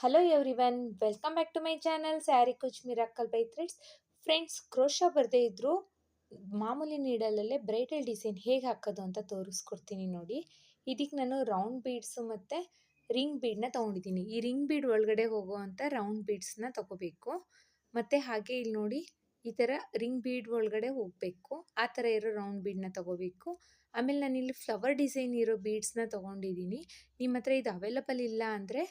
Hello everyone welcome back to my channel sari Kuch miracle by threads friends ಕ್ರೋಶ ಬರದೇ ಇದ್ದರೂ ಮಾಮೂಲಿ ನೀಡಲಲ್ಲೇ bridal design ಹೇಗೆ ಹಾಕೋದು ಅಂತ ತೋರಿಸ್ಕೊಡ್ತೀನಿ ನೋಡಿ. ಇದಕ್ಕೆ ನಾನು ರೌಂಡ್ ಬೀಡ್ಸು ಮತ್ತು ರಿಂಗ್ ಬೀಡನ್ನ ತೊಗೊಂಡಿದ್ದೀನಿ. ಈ ರಿಂಗ್ ಬೀಡ್ ಒಳಗಡೆ ಹೋಗುವಂಥ ರೌಂಡ್ ಬೀಡ್ಸ್ನ ತೊಗೋಬೇಕು. ಮತ್ತು ಹಾಗೆ ಇಲ್ಲಿ ನೋಡಿ, ಈ ಥರ ರಿಂಗ್ ಬೀಡ್ ಒಳಗಡೆ ಹೋಗಬೇಕು. ಆ ಥರ ಇರೋ ರೌಂಡ್ ಬೀಡನ್ನ ತೊಗೋಬೇಕು. ಆಮೇಲೆ ನಾನು ಇಲ್ಲಿ ಫ್ಲವರ್ ಡಿಸೈನ್ ಇರೋ ಬೀಡ್ಸ್ನ ತೊಗೊಂಡಿದ್ದೀನಿ. ನಿಮ್ಮ ಹತ್ರ ಇದು ಅವೈಲಬಲ್ ಇಲ್ಲ ಅಂದರೆ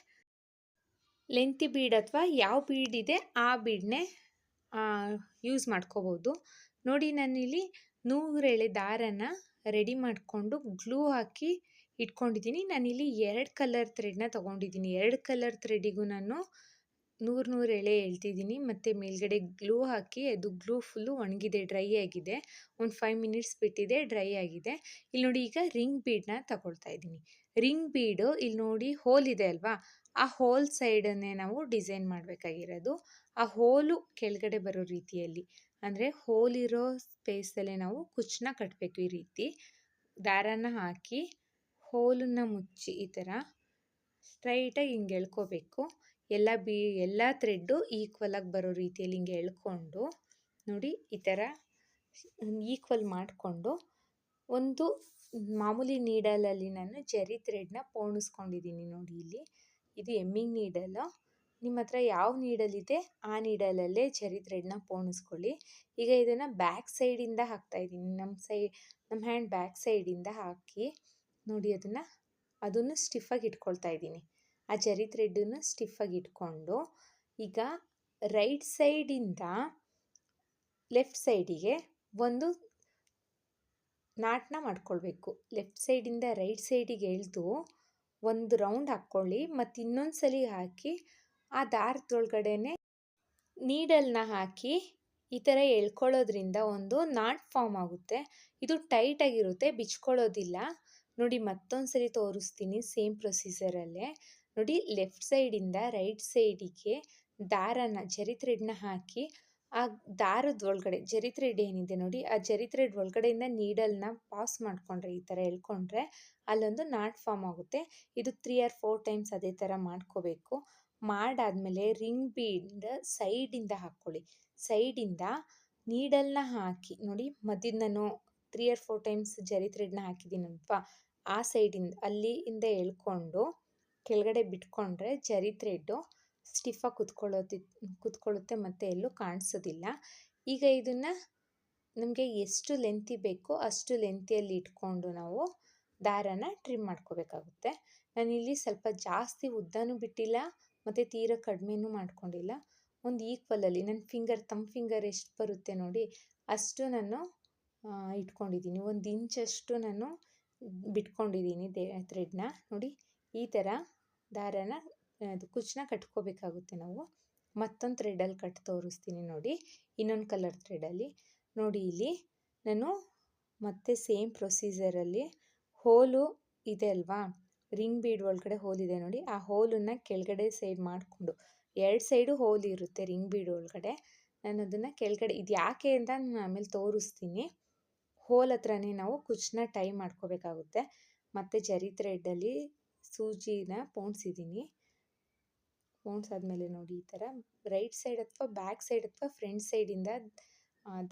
ಲೆಂತಿ ಬೀಡ್ ಅಥವಾ ಯಾವ ಬೀಡ್ ಇದೆ ಆ ಬೀಡನ್ನೇ ಯೂಸ್ ಮಾಡ್ಕೋಬೋದು. ನೋಡಿ ನಾನಿಲ್ಲಿ ನೂರೆಳೆ ದಾರನ ರೆಡಿ ಮಾಡಿಕೊಂಡು ಗ್ಲೂ ಹಾಕಿ ಇಟ್ಕೊಂಡಿದ್ದೀನಿ. ನಾನಿಲ್ಲಿ ಎರಡು ಕಲರ್ ಥ್ರೆಡ್ನ ತೊಗೊಂಡಿದ್ದೀನಿ. ಎರಡು ಕಲರ್ ಥ್ರೆಡಿಗೂ ನಾನು ನೂರು ನೂರು ಎಳೆ ಹೇಳ್ತಿದ್ದೀನಿ. ಮತ್ತು ಮೇಲ್ಗಡೆ ಗ್ಲೂ ಹಾಕಿ ಅದು ಗ್ಲೂ ಫುಲ್ಲು ಒಣಗಿದೆ, ಡ್ರೈ ಆಗಿದೆ. ಒಂದು ಫೈವ್ ಮಿನಿಟ್ಸ್ ಬಿಟ್ಟಿದೆ, ಡ್ರೈ ಆಗಿದೆ. ಇಲ್ಲಿ ನೋಡಿ ಈಗ ರಿಂಗ್ ಬೀಡನ್ನ ತಗೊಳ್ತಾ ಇದ್ದೀನಿ. ರಿಂಗ್ ಬೀಡು ಇಲ್ಲಿ ನೋಡಿ ಹೋಲ್ ಇದೆ ಅಲ್ವಾ? ಆ ಹೋಲ್ ಸೈಡನ್ನೇ ನಾವು ಡಿಸೈನ್ ಮಾಡಬೇಕಾಗಿರೋದು. ಆ ಹೋಲು ಕೆಳಗಡೆ ಬರೋ ರೀತಿಯಲ್ಲಿ. ಅಂದರೆ ಹೋಲ್ ಇರೋ ಸ್ಪೇಸಲ್ಲೇ ನಾವು ಕುಚ್ಚನ್ನ ಕಟ್ಟಬೇಕು ಈ ರೀತಿ. ದಾರನ ಹಾಕಿ ಹೋಲನ್ನ ಮುಚ್ಚಿ ಈ ಥರ ಸ್ಟ್ರೈಟಾಗಿ ಹಿಂಗೆ ಎಳ್ಕೋಬೇಕು. ಎಲ್ಲ ಬಿ, ಎಲ್ಲ ಥ್ರೆಡ್ಡು ಈಕ್ವಲಾಗಿ ಬರೋ ರೀತಿಯಲ್ಲಿ ಹಿಂಗೆ ಎಳ್ಕೊಂಡು ನೋಡಿ ಈ ಥರ ಈಕ್ವಲ್ ಮಾಡಿಕೊಂಡು ಒಂದು ಮಾಮೂಲಿ ನೀಡಲಲ್ಲಿ ನಾನು ಜರಿ ಥ್ರೆಡ್ನ ಪೋಣಿಸ್ಕೊಂಡಿದ್ದೀನಿ ನೋಡಿ ಇಲ್ಲಿ. ಇದು ಎಮ್ಮಿಂಗ್ ನೀಡಲ್ಲು ನಿಮ್ಮ ಹತ್ರ ಯಾವ ನೀಡಲಿದೆ ಆ ನೀಡಲಲ್ಲೇ ಜರಿ ಥ್ರೆಡ್ನ ಪೋಣಿಸ್ಕೊಳ್ಳಿ. ಈಗ ಇದನ್ನು ಬ್ಯಾಕ್ ಸೈಡಿಂದ ಹಾಕ್ತಾಯಿದ್ದೀನಿ ನಮ್ಮ ಸೈ ನಮ್ಮ ಹ್ಯಾಂಡ್ ಬ್ಯಾಕ್ ಸೈಡಿಂದ ಹಾಕಿ ನೋಡಿ ಅದನ್ನು ಅದನ್ನು ಸ್ಟಿಫಾಗಿ ಇಟ್ಕೊಳ್ತಾ ಇದ್ದೀನಿ. ಆ ಜರಿ ಥ್ರೆಡ್ಡನ್ನು ಸ್ಟಿಫಾಗಿ ಇಟ್ಕೊಂಡು ಈಗ ರೈಟ್ ಸೈಡಿಂದ ಲೆಫ್ಟ್ ಸೈಡಿಗೆ ಒಂದು ನಾಟನ್ನ ಮಾಡ್ಕೊಳ್ಬೇಕು. ಲೆಫ್ಟ್ ಸೈಡಿಂದ ರೈಟ್ ಸೈಡಿಗೆ ಎಳೆದು ಒಂದು ರೌಂಡ್ ಹಾಕ್ಕೊಳ್ಳಿ ಮತ್ತು ಇನ್ನೊಂದು ಸಲ ಹಾಕಿ ಆ ದಾರದೊಳಗಡೆನೆ ನೀಡಲ್ನ ಹಾಕಿ ಈ ಥರ ಎಳ್ಕೊಳ್ಳೋದ್ರಿಂದ ಒಂದು ನಾಟ್ ಫಾರ್ಮ್ ಆಗುತ್ತೆ. ಇದು ಟೈಟಾಗಿರುತ್ತೆ ಬಿಚ್ಕೊಳ್ಳೋದಿಲ್ಲ. ನೋಡಿ ಮತ್ತೊಂದು ಸರಿ ತೋರಿಸ್ತೀನಿ ಸೇಮ್ ಪ್ರೊಸೀಜರಲ್ಲೇ ನೋಡಿ ಲೆಫ್ಟ್ ಸೈಡಿಂದ ರೈಟ್ ಸೈಡಿಗೆ ದಾರನ, ಜರಿ ಥ್ರೆಡ್ನ ಹಾಕಿ ಆ ದಾರದ ಒಳಗಡೆ ಜರಿ ಥ್ರೆಡ್ ಏನಿದೆ ನೋಡಿ, ಆ ಜರಿ ಥ್ರೆಡ್ ಒಳಗಡೆಯಿಂದ ನೀಡಲ್ನ ಪಾಸ್ ಮಾಡಿಕೊಂಡ್ರೆ, ಈ ಥರ ಎಳ್ಕೊಂಡ್ರೆ ಅಲ್ಲೊಂದು ನಾಟ್ ಫಾರ್ಮ್ ಆಗುತ್ತೆ. ಇದು ತ್ರೀ ಆರ್ ಫೋರ್ ಟೈಮ್ಸ್ ಅದೇ ಥರ ಮಾಡ್ಕೋಬೇಕು. ಮಾಡಾದಮೇಲೆ ರಿಂಗ್ ಬೀಡ್ ಸೈಡಿಂದ ಹಾಕ್ಕೊಳ್ಳಿ. ಸೈಡಿಂದ ನೀಡಲ್ನ ಹಾಕಿ, ನೋಡಿ ಮಧ್ಯದ ನಾನು ತ್ರೀ ಆರ್ ಫೋರ್ ಟೈಮ್ಸ್ ಜರಿ ಥ್ರೆಡ್ನ ಹಾಕಿದ್ದೀನಪ್ಪ ಆ ಸೈಡಿಂದ ಅಲ್ಲಿಯಿಂದ ಎಳ್ಕೊಂಡು ಕೆಳಗಡೆ ಬಿಟ್ಕೊಂಡ್ರೆ ಜರಿ ಥ್ರೆಡ್ಡು ಸ್ಟಿಫಾಗಿ ಕುತ್ಕೊಳ್ಳೋದಿ ಕುತ್ಕೊಳ್ಳುತ್ತೆ ಮತ್ತು ಎಲ್ಲೂ ಕಾಣಿಸೋದಿಲ್ಲ. ಈಗ ಇದನ್ನು ನಮಗೆ ಎಷ್ಟು ಲೆಂತಿ ಬೇಕೋ ಅಷ್ಟು ಲೆಂತಿಯಲ್ಲಿ ಇಟ್ಕೊಂಡು ನಾವು ದಾರನ ಟ್ರಿಮ್ ಮಾಡ್ಕೋಬೇಕಾಗುತ್ತೆ. ನಾನಿಲ್ಲಿ ಸ್ವಲ್ಪ ಜಾಸ್ತಿ ಉದ್ದನೂ ಬಿಟ್ಟಿಲ್ಲ, ಮತ್ತು ತೀರ ಕಡಿಮೆನೂ ಮಾಡ್ಕೊಂಡಿಲ್ಲ. ಒಂದು ಈಕ್ವಲಲ್ಲಿ ನನ್ನ ಫಿಂಗರ್ ತಮ್ಮ ಫಿಂಗರ್ ಎಷ್ಟು ಬರುತ್ತೆ ನೋಡಿ, ಅಷ್ಟು ನಾನು ಇಟ್ಕೊಂಡಿದ್ದೀನಿ. ಒಂದು ಇಂಚಷ್ಟು ನಾನು ಬಿಟ್ಕೊಂಡಿದ್ದೀನಿ ದೇ ಥ್ರೆಡ್ನ ನೋಡಿ, ಈ ಥರ ದಾರನ ಅದು ಕುಚ್ಚನ್ನ ಕಟ್ಕೋಬೇಕಾಗುತ್ತೆ ನಾವು. ಮತ್ತೊಂದು ಥ್ರೆಡಲ್ಲಿ ಕಟ್ ತೋರಿಸ್ತೀನಿ ನೋಡಿ. ಇನ್ನೊಂದು ಕಲರ್ ಥ್ರೆಡಲ್ಲಿ ನೋಡಿ ಇಲ್ಲಿ ನಾನು ಮತ್ತೆ ಸೇಮ್ ಪ್ರೊಸೀಜರಲ್ಲಿ ಹೋಲು ಇದೆ ಅಲ್ವಾ? ರಿಂಗ್ ಬೀಡ್ ಒಳಗಡೆ ಇದೆ ನೋಡಿ. ಆ ಹೋಲನ್ನು ಕೆಳಗಡೆ ಸೈಡ್ ಮಾಡಿಕೊಂಡು, ಎರಡು ಸೈಡು ಹೋಲ್ ಇರುತ್ತೆ ರಿಂಗ್ ಬೀಡ್ ಒಳಗಡೆ. ನಾನು ಅದನ್ನು ಕೆಳಗಡೆ, ಇದು ಯಾಕೆ ಅಂತ ನಾನು ಆಮೇಲೆ ತೋರಿಸ್ತೀನಿ. ಹೋಲ್ ಹತ್ರನೇ ನಾವು ಕುಚ್ಚನ್ನ ಟೈ ಮಾಡ್ಕೋಬೇಕಾಗುತ್ತೆ. ಮತ್ತು ಜರಿ ಥ್ರೆಡ್ಡಲ್ಲಿ ಸೂಜಿನ ಪೋಣಿಸಿದ್ದೀನಿ ಪೋಣಿಸಾದ್ಮೇಲೆ ನೋಡಿ ಈ ಥರ ರೈಟ್ ಸೈಡ್ ಅಥವಾ ಬ್ಯಾಕ್ ಸೈಡ್ ಅಥವಾ ಫ್ರಂಟ್ ಸೈಡಿಂದ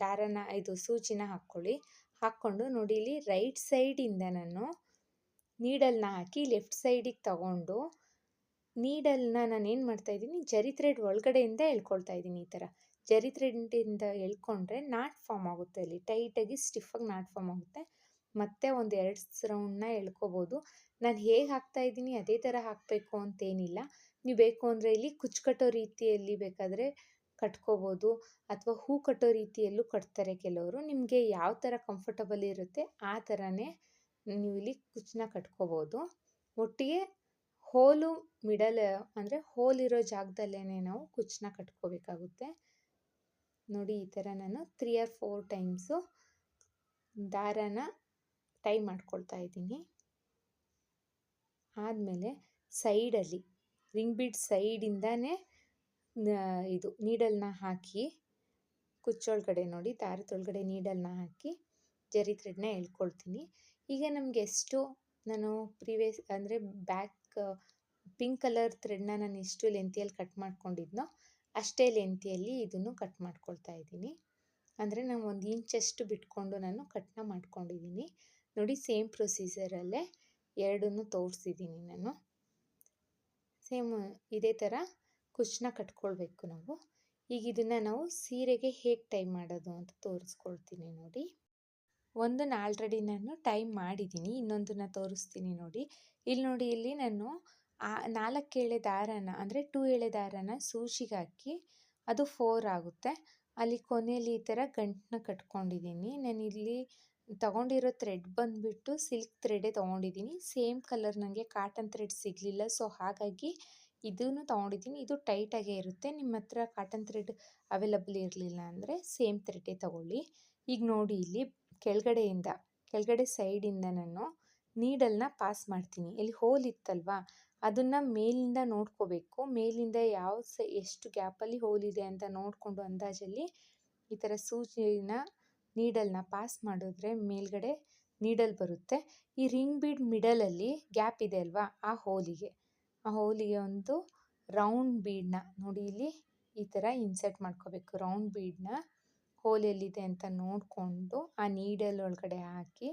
ದಾರನ, ಇದು ಸೂಚಿನ ಹಾಕ್ಕೊಳ್ಳಿ. ಹಾಕ್ಕೊಂಡು ನೋಡಿ ಇಲ್ಲಿ ರೈಟ್ ಸೈಡಿಂದ ನಾನು ನೀಡಲ್ನ ಹಾಕಿ ಲೆಫ್ಟ್ ಸೈಡಿಗೆ ತಗೊಂಡು ನೀಡಲ್ನ ನಾನು ಏನು ಮಾಡ್ತಾಯಿದ್ದೀನಿ ಜರಿ ಥ್ರೆಡ್ ಒಳಗಡೆಯಿಂದ ಎಳ್ಕೊಳ್ತಾ ಇದ್ದೀನಿ ಈ ಥರ. ಜರಿ ಥ್ರೆಡ್ಡಿಂದ ಎಳ್ಕೊಂಡ್ರೆ ನಾಟ್ ಫಾರ್ಮ್ ಆಗುತ್ತೆ ಅಲ್ಲಿ. ಟೈಟಾಗಿ ಸ್ಟಿಫಾಗಿ ನಾಟ್ ಫಾರ್ಮ್ ಆಗುತ್ತೆ. ಮತ್ತೆ ಒಂದು ಎರಡು ರೌಂಡ್ನ ಎಳ್ಕೊಬೋದು. ನಾನು ಹೇಗೆ ಹಾಕ್ತಾ ಇದ್ದೀನಿ, ಅದೇ ಥರ ಹಾಕಬೇಕು ಅಂತೇನಿಲ್ಲ. ನೀವು ಬೇಕು ಅಂದರೆ ಇಲ್ಲಿ ಕುಚ್ಚು ಕಟ್ಟೋ ರೀತಿಯಲ್ಲಿ ಬೇಕಾದರೆ ಕಟ್ಕೋಬೋದು ಅಥವಾ ಹೂ ಕಟ್ಟೋ ರೀತಿಯಲ್ಲೂ ಕಟ್ತಾರೆ ಕೆಲವರು. ನಿಮಗೆ ಯಾವ ಥರ ಕಂಫರ್ಟಬಲ್ ಇರುತ್ತೆ ಆ ಥರನೇ ನೀವು ಇಲ್ಲಿ ಕುಚ್ಚನ್ನ ಕಟ್ಕೋಬೋದು. ಒಟ್ಟಿಗೆ ಹೋಲು ಮಿಡಲ್ ಅಂದರೆ ಹೋಲ್ ಇರೋ ಜಾಗದಲ್ಲೇ ನಾವು ಕುಚ್ಚನ್ನ ಕಟ್ಕೋಬೇಕಾಗುತ್ತೆ. ನೋಡಿ ಈ ಥರ ನಾನು ತ್ರೀ ಆರ್ ಫೋರ್ ಟೈಮ್ಸು ದಾರನ ಟೈ ಮಾಡ್ಕೊಳ್ತಾ ಇದ್ದೀನಿ. ಆದಮೇಲೆ ಸೈಡಲ್ಲಿ ರಿಂಗ್ ಬೀಡ್ ಸೈಡಿಂದನೇ ಇದು ನೀಡಲ್ನ ಹಾಕಿ, ಕುಚ್ಚೊಳಗಡೆ ನೋಡಿ ದಾರದೊಳಗಡೆ ನೀಡಲ್ನ ಹಾಕಿ, ಜರಿ ಥ್ರೆಡ್ನ ಎಳ್ಕೊಳ್ತೀನಿ. ಈಗ ನಮಗೆ ಎಷ್ಟು, ನಾನು ಪ್ರೀವಿಯಸ್, ಅಂದರೆ ಬ್ಯಾಕ್, ಪಿಂಕ್ ಕಲರ್ ಥ್ರೆಡ್ನ ನಾನು ಎಷ್ಟು ಲೆಂತಿಯಲ್ಲಿ ಕಟ್ ಮಾಡ್ಕೊಂಡಿದ್ನೋ, ಅಷ್ಟೇ ಲೆಂತಿಯಲ್ಲಿ ಇದನ್ನು ಕಟ್ ಮಾಡ್ಕೊಳ್ತಾ ಇದ್ದೀನಿ. ಅಂದರೆ ನಾನು ಒಂದು ಇಂಚಷ್ಟು ಬಿಟ್ಕೊಂಡು ನಾನು ಕಟ್ನ ಮಾಡ್ಕೊಂಡಿದ್ದೀನಿ. ನೋಡಿ, ಸೇಮ್ ಪ್ರೊಸೀಜರಲ್ಲೇ ಎರಡನ್ನೂ ತೋರಿಸಿದ್ದೀನಿ ನಾನು. ಸೇಮ್ ಇದೇ ಥರ ಕುಚ್ಚನ್ನ ಕಟ್ಕೊಳ್ಬೇಕು ನಾವು. ಈಗ ಇದನ್ನು ನಾವು ಸೀರೆಗೆ ಹೇಗೆ ಟೈ ಮಾಡೋದು ಅಂತ ತೋರಿಸ್ಕೊಳ್ತೀನಿ ನೋಡಿ. ಒಂದನ್ನು ಆಲ್ರೆಡಿ ನಾನು ಟೈ ಮಾಡಿದ್ದೀನಿ, ಇನ್ನೊಂದನ್ನು ತೋರಿಸ್ತೀನಿ ನೋಡಿ. ಇಲ್ಲಿ ನೋಡಿ, ಇಲ್ಲಿ ನಾನು ಆ ನಾಲ್ಕು ಎಳೆ ದಾರನ ಅಂದರೆ ಟೂ ಎಳೆ ದಾರನ ಸೂಜಿಗೆ ಹಾಕಿ ಅದು ಫೋರ್ ಆಗುತ್ತೆ. ಅಲ್ಲಿ ಕೊನೆಯಲ್ಲಿ ಈ ಥರ ಗಂಟನ್ನ ಕಟ್ಕೊಂಡಿದ್ದೀನಿ. ನಾನು ಇಲ್ಲಿ ತಗೊಂಡಿರೋ ಥ್ರೆಡ್ ಬಂದುಬಿಟ್ಟು ಸಿಲ್ಕ್ ಥ್ರೆಡೇ ತೊಗೊಂಡಿದ್ದೀನಿ. ಸೇಮ್ ಕಲರ್ ನನಗೆ ಕಾಟನ್ ಥ್ರೆಡ್ ಸಿಗಲಿಲ್ಲ. ಸೊ ಹಾಗಾಗಿ ಇದನ್ನು ತೊಗೊಂಡಿದ್ದೀನಿ. ಇದು ಟೈಟಾಗೇ ಇರುತ್ತೆ. ನಿಮ್ಮ ಹತ್ರ ಕಾಟನ್ ಥ್ರೆಡ್ ಅವೈಲಬಲ್ ಇರಲಿಲ್ಲ ಅಂದರೆ ಸೇಮ್ ಥ್ರೆಡೇ ತೊಗೊಳ್ಳಿ. ಈಗ ನೋಡಿ ಇಲ್ಲಿ ಕೆಳಗಡೆಯಿಂದ, ಕೆಳಗಡೆ ಸೈಡಿಂದ ನಾನು ನೀಡಲ್ನ ಪಾಸ್ ಮಾಡ್ತೀನಿ. ಇಲ್ಲಿ ಹೋಲ್ ಇತ್ತಲ್ವಾ? ಅದನ್ನು ಮೇಲಿಂದ ನೋಡ್ಕೋಬೇಕು. ಮೇಲಿಂದ ಯಾವ ಸ, ಎಷ್ಟು ಗ್ಯಾಪಲ್ಲಿ ಹೋಲ್ ಇದೆ ಅಂತ ನೋಡಿಕೊಂಡು ಅಂದಾಜಲ್ಲಿ ಈ ಥರ ಸೂಜಿನ ನೀಡಲ್ನ ಪಾಸ್ ಮಾಡಿದ್ರೆ ಮೇಲ್ಗಡೆ ನೀಡಲ್ ಬರುತ್ತೆ. ಈ ರಿಂಗ್ ಬೀಡ್ ಮಿಡಲಲ್ಲಿ ಗ್ಯಾಪ್ ಇದೆ ಅಲ್ವಾ, ಆ ಹೋಲಿಗೆ. ಆ ಹೋಲಿಗೆ ಒಂದು ರೌಂಡ್ ಬೀಡನ್ನ ನೋಡಿ ಇಲ್ಲಿ ಈ ಥರ ಇನ್ಸರ್ಟ್ ಮಾಡ್ಕೋಬೇಕು. ರೌಂಡ್ ಬೀಡನ್ನ ಹೋಲ್ ಎಲ್ಲಿದೆ ಅಂತ ನೋಡಿಕೊಂಡು ಆ ನೀಡಲ್ ಒಳಗಡೆ ಹಾಕಿ,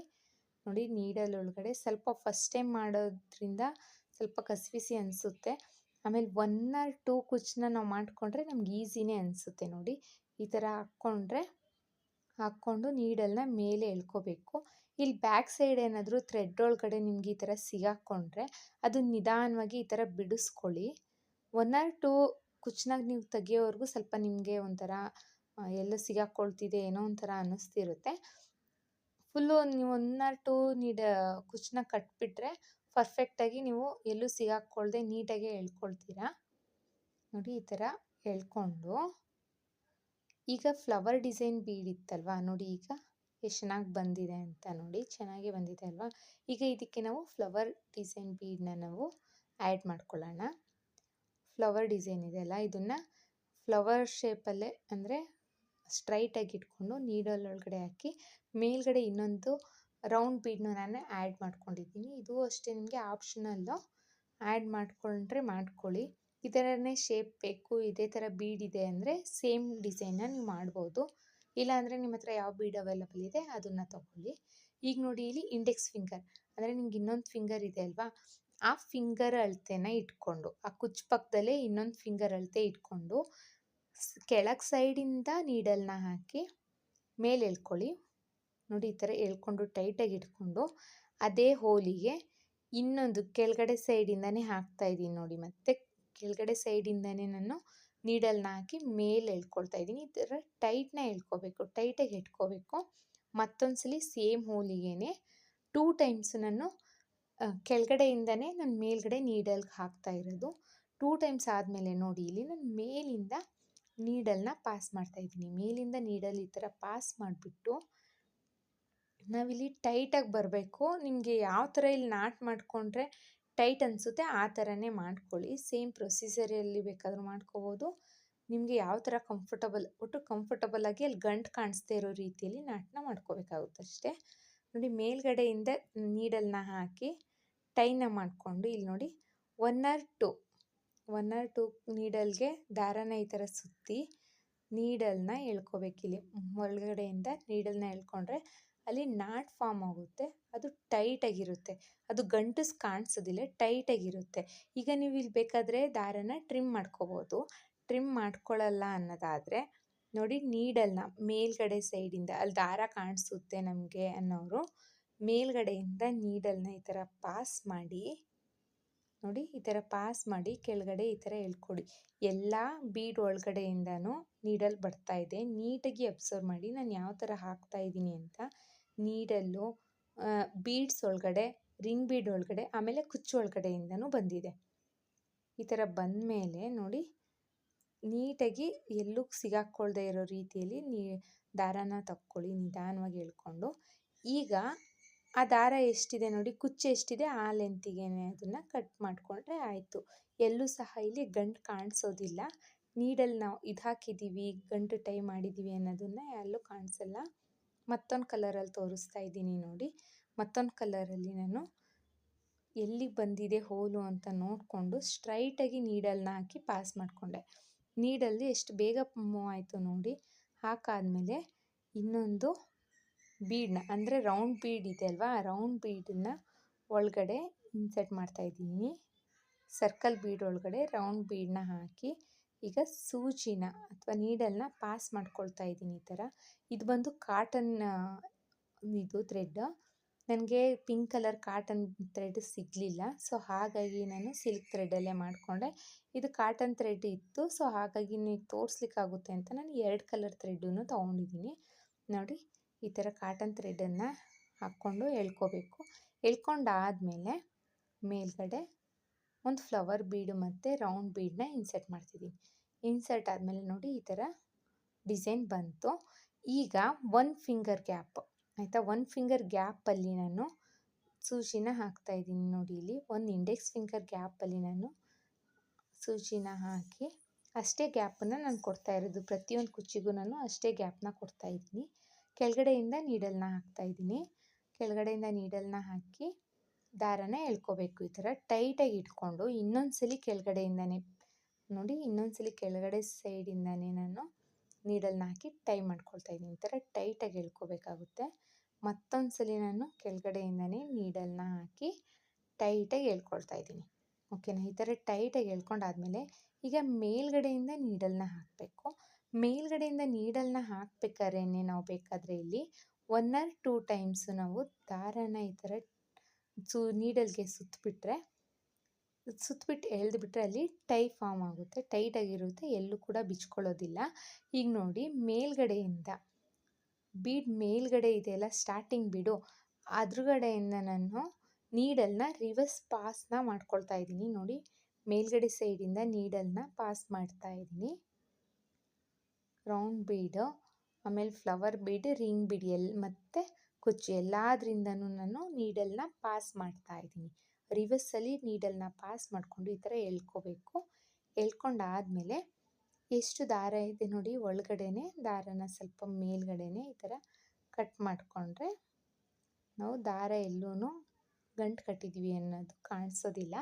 ನೋಡಿ ನೀಡಲ್ ಒಳಗಡೆ ಸ್ವಲ್ಪ ಫಸ್ಟ್ ಟೈಮ್ ಮಾಡೋದ್ರಿಂದ ಸ್ವಲ್ಪ ಕಸಿವಿಸಿ ಅನಿಸುತ್ತೆ. ಆಮೇಲೆ ಒನ್ ಆರ್ ಟೂ ಕುಚ್ಚನ್ನ ನಾವು ಮಾಡಿಕೊಂಡ್ರೆ ನಮ್ಗೆ ಈಸಿನೇ ಅನಿಸುತ್ತೆ ನೋಡಿ. ಈ ಥರ ಹಾಕ್ಕೊಂಡ್ರೆ ಹಾಕ್ಕೊಂಡು ನೀಡಲ್ನ ಮೇಲೆ ಎಳ್ಕೋಬೇಕು. ಇಲ್ಲಿ ಬ್ಯಾಕ್ ಸೈಡ್ ಏನಾದರೂ ಥ್ರೆಡ್ ಒಳಗಡೆ ನಿಮ್ಗೆ ಈ ಥರ ಸಿಗಾಕ್ಕೊಂಡ್ರೆ ಅದು ನಿಧಾನವಾಗಿ ಈ ಥರ ಬಿಡಿಸ್ಕೊಳ್ಳಿ. ಒನ್ ಆರ್ ಟೂ ಕುಚ್ಚನಾಗ ನೀವು ತೆಗಿಯೋವರೆಗೂ ಸ್ವಲ್ಪ ನಿಮಗೆ ಒಂಥರ ಎಲ್ಲ ಸಿಗಾಕ್ಕೊಳ್ತಿದೆ ಏನೋ ಒಂಥರ ಅನ್ನಿಸ್ತಿರುತ್ತೆ. ಫುಲ್ಲು ನೀವು ಒನ್ ಆರ್ ಟೂ ನೀಡ ಕುಚ್ನ ಕಟ್ಬಿಟ್ರೆ ಪರ್ಫೆಕ್ಟಾಗಿ ನೀವು ಎಲ್ಲೂ ಸಿಗಾಕ್ಕೊಳ್ದೆ ನೀಟಾಗಿ ಎಳ್ಕೊಳ್ತೀರಾ. ನೋಡಿ ಈ ಥರ ಎಳ್ಕೊಂಡು ಈಗ ಫ್ಲವರ್ ಡಿಸೈನ್ ಬೀಡ್ ಇತ್ತಲ್ವಾ ನೋಡಿ ಈಗ ಎಷ್ಟು ಚೆನ್ನಾಗಿ ಬಂದಿದೆ ಅಂತ ನೋಡಿ. ಚೆನ್ನಾಗಿ ಬಂದಿದೆ ಅಲ್ವಾ? ಈಗ ಇದಕ್ಕೆ ನಾವು ಫ್ಲವರ್ ಡಿಸೈನ್ ಬೀಡನ್ನ ನಾವು ಆ್ಯಡ್ ಮಾಡ್ಕೊಳ್ಳೋಣ. ಫ್ಲವರ್ ಡಿಸೈನ್ ಇದೆಯಲ್ಲ ಇದನ್ನು ಫ್ಲವರ್ ಶೇಪಲ್ಲೇ ಅಂದರೆ ಸ್ಟ್ರೈಟಾಗಿ ಇಟ್ಕೊಂಡು ನೀಡಲ್ ಒಳಗಡೆ ಹಾಕಿ ಮೇಲ್ಗಡೆ ಇನ್ನೊಂದು ರೌಂಡ್ ಬೀಡನ್ನ ನಾನು ಆ್ಯಡ್ ಮಾಡ್ಕೊಂಡಿದ್ದೀನಿ. ಇದು ಅಷ್ಟೇ ನಿಮಗೆ ಆಪ್ಷನಲ್ಲು. ಆ್ಯಡ್ ಮಾಡಿಕೊಂಡ್ರೆ ಮಾಡ್ಕೊಳ್ಳಿ. ಥರನೇ ಶೇಪ್ ಬೇಕು, ಇದೇ ಥರ ಬೀಡ್ ಇದೆ ಅಂದರೆ ಸೇಮ್ ಡಿಸೈನ್ನ ನೀವು ಮಾಡ್ಬೋದು. ಇಲ್ಲಾಂದರೆ ನಿಮ್ಮ ಹತ್ರ ಯಾವ ಬೀಡ್ ಅವೈಲಬಲ್ ಇದೆ ಅದನ್ನು ತಗೊಳ್ಳಿ. ಈಗ ನೋಡಿ, ಇಲ್ಲಿ ಇಂಡೆಕ್ಸ್ ಫಿಂಗರ್ ಅಂದರೆ ನಿಮ್ಗೆ ಇನ್ನೊಂದು ಫಿಂಗರ್ ಇದೆ ಅಲ್ವಾ? ಆ ಫಿಂಗರ್ ಅಳತೆನ ಇಟ್ಕೊಂಡು, ಆ ಕುಚ್ಚು ಪಕ್ಕದಲ್ಲೇ ಇನ್ನೊಂದು ಫಿಂಗರ್ ಅಳತೆ ಇಟ್ಕೊಂಡು ಕೆಳಗೆ ಸೈಡಿಂದ ನೀಡಲ್ನ ಹಾಕಿ ಮೇಲೆ ಎಳ್ಕೊಳ್ಳಿ. ನೋಡಿ, ಈ ಥರ ಎಳ್ಕೊಂಡು ಟೈಟಾಗಿ ಇಟ್ಕೊಂಡು, ಅದೇ ಹೋಲಿಗೆ ಇನ್ನೊಂದು ಕೆಳಗಡೆ ಸೈಡಿಂದನೇ ಹಾಕ್ತಾ ಇದ್ದೀನಿ ನೋಡಿ ಮತ್ತೆ. ಕೆಳಗಡೆ ಸೈಡಿಂದನೇ ನಾನು ನೀಡಲ್ನ ಹಾಕಿ ಮೇಲೆ ಎಳ್ಕೊಳ್ತಾ ಇದ್ದೀನಿ. ಈ ಥರ ಟೈಟ್ನ ಎಳ್ಕೋಬೇಕು ಟೈಟಾಗಿ ಇಟ್ಕೋಬೇಕು ಮತ್ತೊಂದು ಸಲ ಸೇಮ್ ಹೋಲಿಗೆನೆ ಟೂ ಟೈಮ್ಸ್ ನಾನು ಕೆಳಗಡೆಯಿಂದನೇ ನಾನು ಮೇಲ್ಗಡೆ ನೀಡಲ್ಗೆ ಹಾಕ್ತಾ ಇರೋದು. ಟೂ ಟೈಮ್ಸ್ ಆದಮೇಲೆ ನೋಡಿ, ಇಲ್ಲಿ ನಾನು ಮೇಲಿಂದ ನೀಡಲ್ನ ಪಾಸ್ ಮಾಡ್ತಾ ಇದ್ದೀನಿ. ಮೇಲಿಂದ ನೀಡಲ್ ಈ ಥರ ಪಾಸ್ ಮಾಡಿಬಿಟ್ಟು ನಾವಿಲ್ಲಿ ಟೈಟಾಗಿ ಬರಬೇಕು. ನಿಮಗೆ ಯಾವ ಥರ ಇಲ್ಲಿ ನಾಟ್ ಮಾಡಿಕೊಂಡ್ರೆ ಟೈಟ್ ಅನಿಸುತ್ತೆ, ಆ ಥರನೇ ಮಾಡ್ಕೊಳ್ಳಿ. ಸೇಮ್ ಪ್ರೊಸೀಜರಲ್ಲಿ ಬೇಕಾದರೂ ಮಾಡ್ಕೋಬೋದು. ನಿಮಗೆ ಯಾವ ಥರ ಕಂಫರ್ಟಬಲ್, ಒಟ್ಟು ಕಂಫರ್ಟಬಲಾಗಿ ಅಲ್ಲಿ ಗಂಟು ಕಾಣಿಸ್ದೇ ಇರೋ ರೀತಿಯಲ್ಲಿ ನಾಟನ ಮಾಡ್ಕೋಬೇಕಾಗುತ್ತೆ ಅಷ್ಟೇ. ನೋಡಿ, ಮೇಲ್ಗಡೆಯಿಂದ ನೀಡಲ್ನ ಹಾಕಿ ಟೈನ ಮಾಡಿಕೊಂಡು ಇಲ್ಲಿ ನೋಡಿ, one or two, one or two ನೀಡಲ್ಗೆ ದಾರನ ಈ ಥರ ಸುತ್ತಿ ನೀಡಲ್ನ ಎಳ್ಕೊಬೇಕಿಲ್ಲಿ. ಒಳಗಡೆಯಿಂದ ನೀಡಲ್ನ ಎಳ್ಕೊಂಡ್ರೆ ಅಲ್ಲಿ ನಾಟ್ ಫಾರ್ಮ್ ಆಗುತ್ತೆ, ಅದು ಟೈಟಾಗಿರುತ್ತೆ ಅದು ಗಂಟಸ್ ಕಾಣಿಸೋದಿಲ್ಲ ಟೈಟಾಗಿರುತ್ತೆ ಈಗ ನೀವು ಇಲ್ಲಿ ಬೇಕಾದರೆ ದಾರನ ಟ್ರಿಮ್ ಮಾಡ್ಕೋಬೋದು. ಟ್ರಿಮ್ ಮಾಡ್ಕೊಳ್ಳಲ್ಲ ಅನ್ನೋದಾದರೆ, ನೋಡಿ ನೀಡಲ್ನ, ಮೇಲ್ಗಡೆ ಸೈಡಿಂದ, ಅಲ್ಲಿ ದಾರ ಕಾಣಿಸುತ್ತೆ ನಮಗೆ ಅನ್ನೋರು, ಮೇಲ್ಗಡೆಯಿಂದ ನೀಡಲ್ನ ಈ ಥರ ಪಾಸ್ ಮಾಡಿ, ನೋಡಿ ಈ ಥರ ಪಾಸ್ ಮಾಡಿ ಕೆಳಗಡೆ ಈ ಥರ ಎಳ್ಕೊಡಿ ಎಲ್ಲ ಬೀಡ್ ಒಳಗಡೆಯಿಂದನೂ ನೀಡಲ್ ಬರ್ತಾ ಇದೆ. ನೀಟಾಗಿ ಅಬ್ಸರ್ವ್ ಮಾಡಿ, ನಾನು ಯಾವ ಥರ ಹಾಕ್ತಾ ಇದ್ದೀನಿ ಅಂತ ನೀಡಲ್ಲು ಬೀಡ್ಸ್ ಒಳಗಡೆ, ರಿಂಗ್ ಬೀಡ್ ಒಳಗಡೆ, ಆಮೇಲೆ ಕುಚ್ಚು ಒಳಗಡೆಯಿಂದನೂ ಬಂದಿದೆ. ಈ ಥರ ಬಂದ ಮೇಲೆ ನೋಡಿ, ನೀಟಾಗಿ ಎಲ್ಲೂ ಸಿಗಾಕ್ಕೊಳ್ದೇ ಇರೋ ರೀತಿಯಲ್ಲಿ ನೀ, ದಾರಾನ ತಕ್ಕೊಳ್ಳಿ, ನಿಧಾನವಾಗಿ ಎಳ್ಕೊಂಡು ಈಗ ಆ ದಾರ ಎಷ್ಟಿದೆ ನೋಡಿ, ಕುಚ್ಚು ಎಷ್ಟಿದೆ, ಆ ಲೆಂತಿಗೆ ಅದನ್ನು ಕಟ್ ಮಾಡಿಕೊಂಡ್ರೆ ಆಯಿತು. ಎಲ್ಲೂ ಸಹ ಇಲ್ಲಿ ಗಂಟು ಕಾಣಿಸೋದಿಲ್ಲ. ನೀಡಲ್ಲಿ ನಾವು ಇದು ಹಾಕಿದ್ದೀವಿ ಗಂಟು ಟೈ ಮಾಡಿದ್ದೀವಿ ಅನ್ನೋದನ್ನು ಎಲ್ಲೂ ಕಾಣಿಸಲ್ಲ. ಮತ್ತೊಂದು ಕಲರಲ್ಲಿ ತೋರಿಸ್ತಾ ಇದ್ದೀನಿ ನೋಡಿ. ಮತ್ತೊಂದು ಕಲರಲ್ಲಿ ನಾನು ಎಲ್ಲಿ ಬಂದಿದೆ ಹೋಲು ಅಂತ ನೋಡಿಕೊಂಡು ಸ್ಟ್ರೈಟಾಗಿ ನೀಡಲ್ನ ಹಾಕಿ ಪಾಸ್ ಮಾಡಿಕೊಂಡೆ. ನೀಡಲ್ಲಿ ಎಷ್ಟು ಬೇಗ ಮೂವ್ ಆಯಿತು ನೋಡಿ. ಹಾಕಾದ್ಮೇಲೆ ಇನ್ನೊಂದು ಬೀಡನ್ನ ಅಂದರೆ ರೌಂಡ್ ಬೀಡ್ ಇದೆ ಅಲ್ವಾ? ಆ ರೌಂಡ್ ಬೀಡನ್ನ ಒಳಗಡೆ ಇನ್ಸರ್ಟ್ ಮಾಡ್ತಾಯಿದ್ದೀನಿ ಸರ್ಕಲ್ ಬೀಡ್ ಒಳಗಡೆ ರೌಂಡ್ ಬೀಡನ್ನ ಹಾಕಿ ಈಗ ಸೂಜಿನ ಅಥವಾ ನೀಡಲ್ನ ಪಾಸ್ ಮಾಡ್ಕೊಳ್ತಾ ಇದ್ದೀನಿ ಈ ಥರ. ಇದು ಬಂದು ಕಾಟನ್ ಇದು ಥ್ರೆಡ್ ನನಗೆ ಪಿಂಕ್ ಕಲರ್ ಕಾಟನ್ ಥ್ರೆಡ್ ಸಿಗಲಿಲ್ಲ ಸೊ ಹಾಗಾಗಿ ನಾನು ಸಿಲ್ಕ್ ಥ್ರೆಡಲ್ಲೇ ಮಾಡಿಕೊಂಡೆ. ಇದು ಕಾಟನ್ ಥ್ರೆಡ್ ಇತ್ತು ಸೊ ಹಾಗಾಗಿ ನೀವು ತೋರಿಸ್ಲಿಕ್ಕಾಗುತ್ತೆ ಅಂತ ನಾನು ಎರಡು ಕಲರ್ ಥ್ರೆಡ್ಡನ್ನು ತೊಗೊಂಡಿದ್ದೀನಿ. ನೋಡಿ, ಈ ಥರ ಕಾಟನ್ ಥ್ರೆಡನ್ನು ಹಾಕ್ಕೊಂಡು ಎಳ್ಕೋಬೇಕು. ಎಳ್ಕೊಂಡಾದಮೇಲೆ ಮೇಲ್ಗಡೆ ಒಂದು ಫ್ಲವರ್ ಬೀಡು ಮತ್ತು ರೌಂಡ್ ಬೀಡನ್ನ ಇನ್ಸರ್ಟ್ ಮಾಡ್ತಿದ್ದೀನಿ. ಇನ್ಸರ್ಟ್ ಆದಮೇಲೆ ನೋಡಿ ಈ ಥರ ಡಿಸೈನ್ ಬಂತು. ಈಗ ಒನ್ ಫಿಂಗರ್ ಗ್ಯಾಪ್ ಆಯಿತಾ? ಒನ್ ಫಿಂಗರ್ ಗ್ಯಾಪಲ್ಲಿ ನಾನು ಸೂಜಿನ ಹಾಕ್ತಾಯಿದ್ದೀನಿ ನೋಡಿ ಇಲ್ಲಿ. ಒಂದು ಇಂಡೆಕ್ಸ್ ಫಿಂಗರ್ ಗ್ಯಾಪಲ್ಲಿ ನಾನು ಸೂಜಿನ ಹಾಕಿ, ಅಷ್ಟೇ ಗ್ಯಾಪನ್ನು ನಾನು ಕೊಡ್ತಾ ಇರೋದು. ಪ್ರತಿಯೊಂದು ಕುಚ್ಚಿಗೂ ನಾನು ಅಷ್ಟೇ ಗ್ಯಾಪ್ನ ಕೊಡ್ತಾ ಇದ್ದೀನಿ. ಕೆಳಗಡೆಯಿಂದ ನೀಡಲ್ನ ಹಾಕ್ತಾಯಿದ್ದೀನಿ ಕೆಳಗಡೆಯಿಂದ ನೀಡಲ್ನ ಹಾಕಿ ದಾರನ ಎಳ್ಕೋಬೇಕು ಈ ಥರ. ಟೈಟಾಗಿ ಇಟ್ಕೊಂಡು ಇನ್ನೊಂದು ಸಲ ಕೆಳಗಡೆಯಿಂದನೇ ನೋಡಿ ಇನ್ನೊಂದು ಸಲ ಕೆಳಗಡೆ ಸೈಡಿಂದನೇ ನಾನು ನೀಡಲ್ನ ಹಾಕಿ ಟೈ ಮಾಡ್ಕೊಳ್ತಾ ಇದ್ದೀನಿ. ಈ ಥರ ಟೈಟಾಗಿ ಎಳ್ಕೊಬೇಕಾಗುತ್ತೆ. ಮತ್ತೊಂದು ಸಲ ನಾನು ಕೆಳಗಡೆಯಿಂದನೇ ನೀಡಲ್ನ ಹಾಕಿ ಟೈಟಾಗಿ ಎಳ್ಕೊಳ್ತಾ ಇದ್ದೀನಿ. ಓಕೆನಾ? ಈ ಥರ ಟೈಟಾಗಿ ಎಳ್ಕೊಂಡಾದಮೇಲೆ ಈಗ ಮೇಲ್ಗಡೆಯಿಂದ ನೀಡಲ್ನ ಹಾಕಬೇಕು. ಮೇಲ್ಗಡೆಯಿಂದ ನೀಡಲ್ನ ಹಾಕ್ಬೇಕಾದ್ರೇ ನಾವು ಬೇಕಾದರೆ ಇಲ್ಲಿ ಒನ್ ಆರ್ ಟೂ ಟೈಮ್ಸು ನಾವು ದಾರನ ಈ ಥರ ಸು ನೀಡಲ್ಗೆ ಸುತ್ತಬಿಟ್ರೆ ಸುತ್ತಬಿಟ್ಟು ಎಳೆದ್ಬಿಟ್ರೆ ಅಲ್ಲಿ ಟೈ ಫಾರ್ಮ್ ಆಗುತ್ತೆ. ಟೈಟಾಗಿರುತ್ತೆ ಎಲ್ಲೂ ಕೂಡ ಬಿಚ್ಕೊಳ್ಳೋದಿಲ್ಲ. ಈಗ ನೋಡಿ ಮೇಲ್ಗಡೆಯಿಂದ ಬೀಡ್ ಮೇಲ್ಗಡೆ ಇದೆಯಲ್ಲ, ಸ್ಟಾರ್ಟಿಂಗ್ ಬೀಡು, ಅದ್ರಗಡೆಯಿಂದ ನಾನು ನೀಡಲ್ನ ರಿವರ್ಸ್ ಪಾಸ್ನ ಮಾಡ್ಕೊಳ್ತಾ ಇದ್ದೀನಿ. ನೋಡಿ, ಮೇಲ್ಗಡೆ ಸೈಡಿಂದ ನೀಡಲ್ನ ಪಾಸ್ ಮಾಡ್ತಾ ಇದ್ದೀನಿ. ರೌಂಡ್ ಬೀಡು, ಆಮೇಲೆ ಫ್ಲವರ್ ಬೀಡ್, ರಿಂಗ್ ಬಿಡಿ ಎಲ್ಲಿ ಮತ್ತು ಕುಚ್ಚು ಎಲ್ಲದ್ರಿಂದನೂ ನಾನು ನೀಡಲ್ನ ಪಾಸ್ ಮಾಡ್ತಾ ಇದ್ದೀನಿ. ರಿವರ್ಸಲ್ಲಿ ನೀಡಲ್ನ ಪಾಸ್ ಮಾಡಿಕೊಂಡು ಈ ಥರ ಎಳ್ಕೋಬೇಕು. ಎಳ್ಕೊಂಡಾದಮೇಲೆ ಎಷ್ಟು ದಾರ ಇದೆ ನೋಡಿ, ಒಳಗಡೆನೆ ದಾರನ ಸ್ವಲ್ಪ ಮೇಲ್ಗಡೆನೆ ಈ ಥರ ಕಟ್ ಮಾಡಿಕೊಂಡ್ರೆ ನಾವು ದಾರ ಎಲ್ಲೂ ಗಂಟು ಕಟ್ಟಿದ್ವಿ ಅನ್ನೋದು ಕಾಣಿಸೋದಿಲ್ಲ.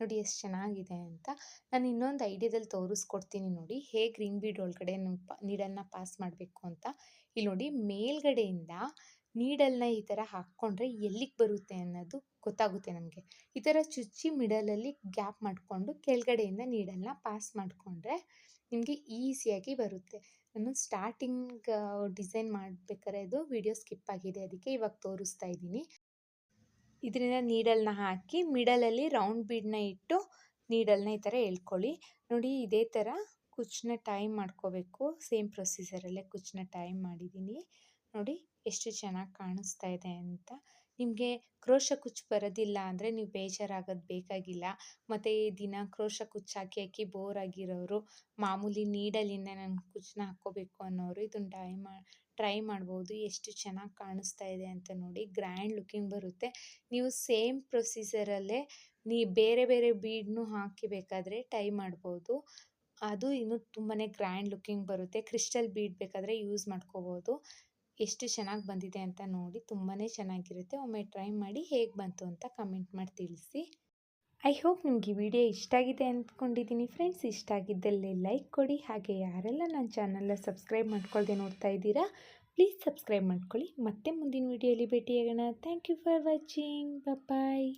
ನೋಡಿ ಎಷ್ಟು ಚೆನ್ನಾಗಿದೆ ಅಂತ. ನಾನು ಇನ್ನೊಂದು ಐಡಿಯಾದಲ್ಲಿ ತೋರಿಸ್ಕೊಡ್ತೀನಿ ನೋಡಿ, ಹೇಗೆ ರಿಂಗ್ ಬೀಡ್ ಒಳಗಡೆ ಪ ನೀಡಲ್ನ ಪಾಸ್ ಮಾಡಬೇಕು ಅಂತ. ಇಲ್ಲಿ ನೋಡಿ ಮೇಲ್ಗಡೆಯಿಂದ ನೀಡಲ್ನ ಈ ಥರ ಹಾಕ್ಕೊಂಡ್ರೆ ಎಲ್ಲಿಗೆ ಬರುತ್ತೆ ಅನ್ನೋದು ಗೊತ್ತಾಗುತ್ತೆ ನಮಗೆ. ಈ ಥರ ಚುಚ್ಚಿ ಮಿಡಲಲ್ಲಿ ಗ್ಯಾಪ್ ಮಾಡಿಕೊಂಡು ಕೆಳಗಡೆಯಿಂದ ನೀಡಲ್ನ ಪಾಸ್ ಮಾಡಿಕೊಂಡ್ರೆ ನಿಮಗೆ ಈಸಿಯಾಗಿ ಬರುತ್ತೆ. ನಾನು ಸ್ಟಾರ್ಟಿಂಗ್ ಡಿಸೈನ್ ಮಾಡಬೇಕಾದ್ರೆ ಇದು ವಿಡಿಯೋ ಸ್ಕಿಪ್ ಆಗಿದೆ ಅದಕ್ಕೆ ಇವಾಗ ತೋರಿಸ್ತಾ ಇದ್ದೀನಿ. ಇದರಿಂದ ನೀಡಲ್ನ ಹಾಕಿ ಮಿಡಲಲ್ಲಿ ರೌಂಡ್ ಬೀಡನ್ನ ಇಟ್ಟು ನೀಡಲ್ನ ಈ ಥರ ಎಳ್ಕೊಳ್ಳಿ ನೋಡಿ ಇದೇ ಥರ ಕುಚ್ಚನ್ನ ಟೈಮ್ ಮಾಡ್ಕೋಬೇಕು. ಸೇಮ್ ಪ್ರೊಸೀಜರಲ್ಲೇ ಕುಚ್ಚನ್ನ ಟೈಮ್ ಮಾಡಿದ್ದೀನಿ. ನೋಡಿ ಎಷ್ಟು ಚೆನ್ನಾಗಿ ಕಾಣಿಸ್ತಾ ಇದೆ ಅಂತ. ನಿಮಗೆ ಕ್ರೋಶ ಕುಚ್ಚು ಬರೋದಿಲ್ಲ ಅಂದರೆ ನೀವು ಬೇಜಾರಾಗೋದು ಬೇಕಾಗಿಲ್ಲ. ಮತ್ತು ಈ ದಿನ ಕ್ರೋಶ ಕುಚ್ಚು ಹಾಕಿ ಹಾಕಿ ಬೋರ್ ಆಗಿರೋರು, ಮಾಮೂಲಿ ನೀಡಲಿಂದ ನಾನು ಕುಚ್ಚನ್ನ ಹಾಕ್ಕೋಬೇಕು ಅನ್ನೋರು ಇದನ್ನು ಟ್ರೈ ಮಾ ಟ್ರೈ ಮಾಡ್ಬೋದು. ಎಷ್ಟು ಚೆನ್ನಾಗಿ ಕಾಣಿಸ್ತಾ ಇದೆ ಅಂತ ನೋಡಿ ಗ್ರ್ಯಾಂಡ್ ಲುಕಿಂಗ್ ಬರುತ್ತೆ. ನೀವು ಸೇಮ್ ಪ್ರೊಸೀಜರಲ್ಲೇ ನೀ ಬೇರೆ ಬೇರೆ ಬೀಡ್ನು ಹಾಕಿ ಬೇಕಾದರೆ ಟೈ ಮಾಡ್ಬೋದು. ಅದು ಇನ್ನೂ ತುಂಬಾ ಗ್ರ್ಯಾಂಡ್ ಲುಕಿಂಗ್ ಬರುತ್ತೆ. ಕ್ರಿಸ್ಟಲ್ ಬೀಡ್ ಬೇಕಾದರೆ ಯೂಸ್ ಮಾಡ್ಕೋಬೋದು. ಎಷ್ಟು ಚೆನ್ನಾಗಿ ಬಂದಿದೆ ಅಂತ ನೋಡಿ ತುಂಬಾ ಚೆನ್ನಾಗಿರುತ್ತೆ. ಒಮ್ಮೆ ಟ್ರೈ ಮಾಡಿ ಹೇಗೆ ಬಂತು ಅಂತ ಕಮೆಂಟ್ ಮಾಡಿ ತಿಳಿಸಿ. ಐ ಹೋಪ್ ನಿಮಗೆ ವಿಡಿಯೋ ಇಷ್ಟ ಆಗಿದೆ ಅಂದ್ಕೊಂಡಿದ್ದೀನಿ ಫ್ರೆಂಡ್ಸ್. ಇಷ್ಟ ಆಗಿದ್ದಲ್ಲಿ ಲೈಕ್ ಕೊಡಿ. ಹಾಗೆ ಯಾರೆಲ್ಲ ನನ್ನ ಚಾನಲ್ನ ಸಬ್ಸ್ಕ್ರೈಬ್ ಮಾಡ್ಕೊಳ್ಳದೆ ನೋಡ್ತಾ ಇದ್ದೀರಾ, ಪ್ಲೀಸ್ ಸಬ್ಸ್ಕ್ರೈಬ್ ಮಾಡ್ಕೊಳ್ಳಿ. ಮತ್ತೆ ಮುಂದಿನ ವಿಡಿಯೋಲಿ ಭೇಟಿಯಾಗೋಣ. Thank you for watching. Bye